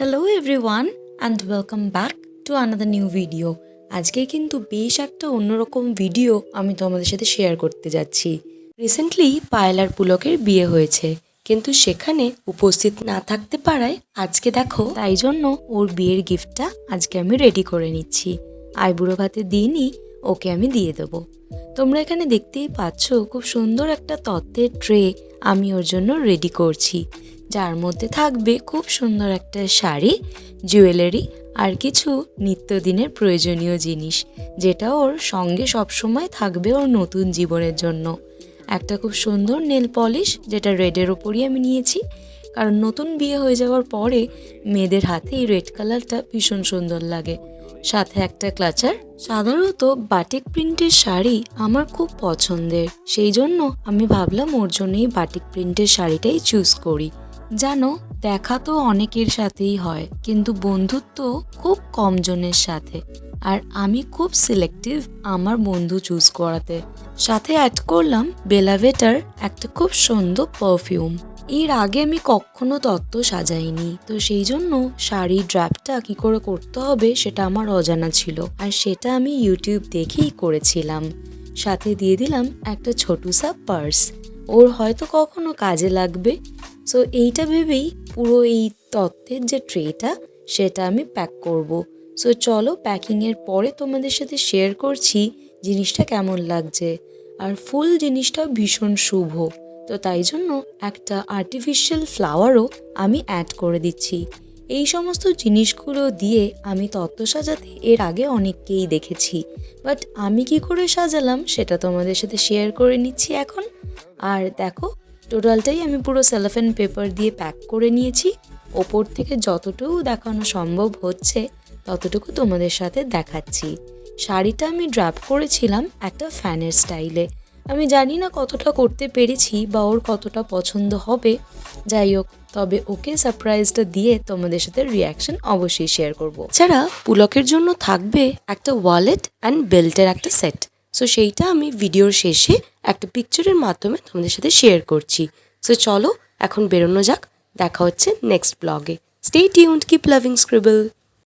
Hello everyone and welcome back to another new video আজকে কিন্তু বেশ একটা অন্যরকম ভিডিও আমি তোমাদের সাথে শেয়ার করতে যাচ্ছি। রিসেন্টলি পায়েলার পুলকের বিয়ে হয়েছে, কিন্তু সেখানে উপস্থিত না থাকতে পারায় আজকে দেখো, তাই জন্য ওর বিয়ের গিফটটা আজকে আমি রেডি করে নিচ্ছি। আইবুড়ো ভাতে দিনই ওকে আমি দিয়ে দেবো। তোমরা এখানে দেখতেই পাচ্ছ, খুব সুন্দর একটা তত্ত্বের ট্রে আমি ওর জন্য রেডি করছি। যার মধ্যে থাকবে খুব সুন্দর একটা শাড়ি, জুয়েলারি আর কিছু নিত্যদিনের প্রয়োজনীয় জিনিস, যেটা ওর সঙ্গে সবসময় থাকবে ওর নতুন জীবনের জন্য। একটা খুব সুন্দর নেল পলিশ, যেটা রেডের ওপরই আমি নিয়েছি। কারণ নতুন বিয়ে হয়ে যাওয়ার পরে মেয়েদের হাতে এই রেড কালারটা ভীষণ সুন্দর লাগে। সাথে একটা ক্লাচার সাধারণত বাটিক প্রিন্টের শাড়ি আমার খুব পছন্দের। সেই জন্য আমি ভাবলাম ওর জন্য এই বাটিক প্রিন্টের শাড়িটাই চুজ করি। জানো, দেখা তো অনেকের সাথেই হয়, কিন্তু বন্ধুত্ব খুব কম জনের সাথে। আর আমি খুব সিলেক্টিভ আমার বন্ধু চুজ করাতে। সাথে অ্যাড করলাম বেলাভেটার একটা খুব সুন্দর পারফিউম এর আগে আমি কখনো তত্ত্ব সাজাইনি, তো সেই জন্য শাড়ি ড্রাপটা কি করে করতে হবে সেটা আমার অজানা ছিল। আর সেটা আমি ইউটিউব দেখেই করেছিলাম। সাথে দিয়ে দিলাম একটা ছোটু সা পার্স ওর হয়তো কখনো কাজে লাগবে। সো এইটা ভেবেই পুরো এই তত্ত্বের যে ট্রেটা, সেটা আমি প্যাক করব। সো চলো প্যাকিংয়ের পরে তোমাদের সাথে শেয়ার করছি জিনিসটা কেমন লাগছে। আর ফুল জিনিসটা ভীষণ শুভ। তো তাই জন্য একটা আর্টিফিশিয়াল ফ্লাওয়ারও আমি অ্যাড করে দিচ্ছি। এই সমস্ত জিনিসগুলো দিয়ে আমি তত্ত্ব সাজাতে এর আগে অনেককেই দেখেছি। বাট আমি কি করে সাজালাম, সেটা তোমাদের সাথে শেয়ার করে নিচ্ছি এখন। আর দেখো টোটালটাই আমি পুরো সেলোফেন পেপার দিয়ে প্যাক করে নিয়েছি। ওপর থেকে যতটুকু দেখানো সম্ভব হচ্ছে, ততটুকু তোমাদের সাথে দেখাচ্ছি। শাড়িটা আমি ড্রাপ করেছিলাম একটা ফ্যানের স্টাইলে আমি জানি না কতটা করতে পেরেছি বা ওর কতটা পছন্দ হবে। যাই হোক, তবে ওকে সারপ্রাইজটা দিয়ে তোমাদের সাথে রিয়াকশন অবশ্যই শেয়ার করব। ছাড়া পুলকের জন্য থাকবে একটা ওয়ালেট অ্যান্ড বেল্টের একটা সেট সো সেইটা আমি ভিডিওর শেষে একটা পিকচারের মাধ্যমে তোমাদের সাথে শেয়ার করছি। সো চলো এখন বেরোনো যাক। দেখা হচ্ছে নেক্সট ব্লগে stay tuned keep loving scribble